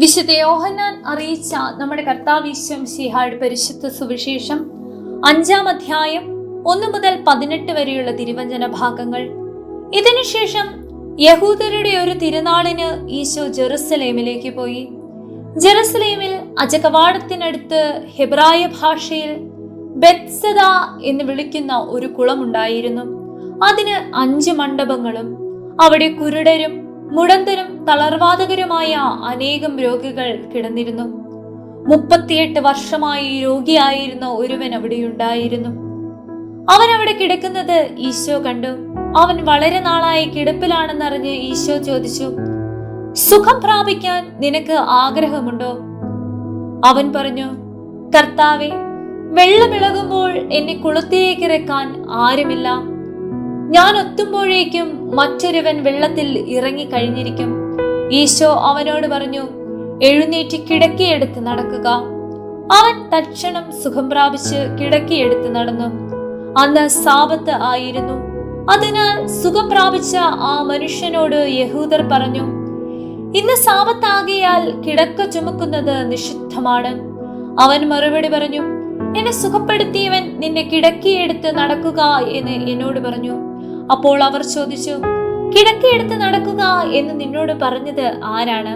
വിശുദ്ധ യോഹന്നാൻ അറിയിച്ച നമ്മുടെ കർത്താവിശ്വം സിഹായുടെ പരിശുദ്ധ സുവിശേഷം അഞ്ചാം അധ്യായം ഒന്ന് മുതൽ പതിനെട്ട് വരെയുള്ള തിരുവചന ഭാഗങ്ങൾ. ഇതിനുശേഷം യഹൂദരുടെ ഒരു തിരുനാളിന് ഈശോ ജെറുസലേമിലേക്ക് പോയി. ജെറുസലേമിൽ അജകവാടത്തിനടുത്ത് ഹെബ്രായ ഭാഷയിൽ ബെത്സദ എന്ന് വിളിക്കുന്ന ഒരു കുളമുണ്ടായിരുന്നു. അതിന് അഞ്ച് മണ്ഡപങ്ങളും അവിടെ കുരുടരും മുടന്തരും തളർവാതകരുമായ അനേകം രോഗികൾ കിടന്നിരുന്നു. മുപ്പത്തിയെട്ട് വർഷമായി രോഗിയായിരുന്ന ഒരുവൻ അവിടെ ഉണ്ടായിരുന്നു അവൻ അവിടെ കിടക്കുന്നത് ഈശോ കണ്ടു. അവൻ വളരെ നാളായി കിടപ്പിലാണെന്നറിഞ്ഞ് ഈശോ ചോദിച്ചു സുഖം പ്രാപിക്കാൻ നിനക്ക് ആഗ്രഹമുണ്ടോ? അവൻ പറഞ്ഞു കർത്താവെ വെള്ളമിളകുമ്പോൾ എന്നെ കുളത്തിലേക്ക് ഇറക്കാൻ ആരുമില്ല. ഞാൻ ഒത്തുമ്പോഴേക്കും മറ്റൊരുവൻ വെള്ളത്തിൽ ഇറങ്ങി കഴിഞ്ഞിരിക്കും. ഈശോ അവനോട് പറഞ്ഞു എഴുന്നേറ്റ് കിടക്കിയെടുത്ത് നടക്കുക. അവൻ തക്ഷണം സുഖം പ്രാപിച്ച് കിടക്കിയെടുത്ത് നടന്നു. അന്ന് സാപത്ത് ആയിരുന്നു. അതിനാൽ സുഖം പ്രാപിച്ച ആ മനുഷ്യനോട് യഹൂദർ പറഞ്ഞു ഇന്ന് സാപത്താകിയാൽ കിടക്ക ചുമക്കുന്നത് നിഷിദ്ധമാണ്. അവൻ മറുപടി പറഞ്ഞു എന്നെ സുഖപ്പെടുത്തിയവൻ നിന്നെ കിടക്കിയെടുത്ത് നടക്കുക എന്ന് എന്നോട് പറഞ്ഞു. അപ്പോൾ അവർ ചോദിച്ചു കിടക്കയെടുത്ത് നടക്കുക എന്ന് നിന്നോട് പറഞ്ഞത് ആരാണ്?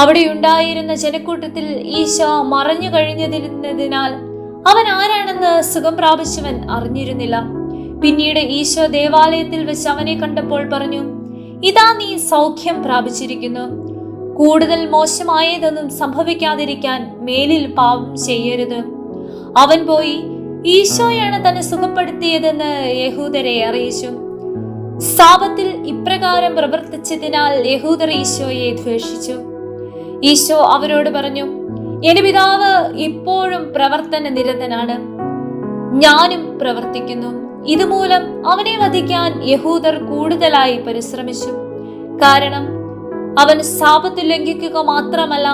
അവിടെ ഉണ്ടായിരുന്ന ജനക്കൂട്ടത്തിൽ ഈശോ മറഞ്ഞു കഴിഞ്ഞതിരുന്നതിനാൽ അവൻ ആരാണെന്ന് സുഖം പ്രാപിച്ചവൻ അറിഞ്ഞിരുന്നില്ല. പിന്നീട് ഈശോ ദേവാലയത്തിൽ വെച്ച് അവനെ കണ്ടപ്പോൾ പറഞ്ഞു ഇതാ നീ സൗഖ്യം പ്രാപിച്ചിരിക്കുന്നു. കൂടുതൽ മോശമായതൊന്നും സംഭവിക്കാതിരിക്കാൻ മേലിൽ പാപം ചെയ്യരുത്. അവൻ പോയി ഈശോയാണ് തന്നെ സുഖപ്പെടുത്തിയതെന്ന് യഹൂദരെ അറിയിച്ചു. സാപത്തിൽ ഇപ്രകാരം പ്രവർത്തിച്ചതിനാൽ യഹൂദർ ഈശോയെ ദ്വേഷിച്ചു. ഈശോ അവരോട് പറഞ്ഞു എന്റെ പിതാവ് ഇപ്പോഴും പ്രവർത്തന നിരതനാണ്. ഞാനും പ്രവർത്തിക്കുന്നു. ഇതുമൂലം അവനെ വധിക്കാൻ യഹൂദർ കൂടുതലായി പരിശ്രമിച്ചു. കാരണം അവൻ സാപത്ത് ലംഘിക്കുക മാത്രമല്ല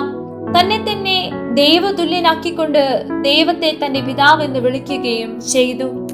തന്നെ തന്നെ ദൈവതുല്യനാക്കിക്കൊണ്ട് ദൈവത്തെ തന്റെ പിതാവെന്ന് വിളിക്കുകയും ചെയ്തു.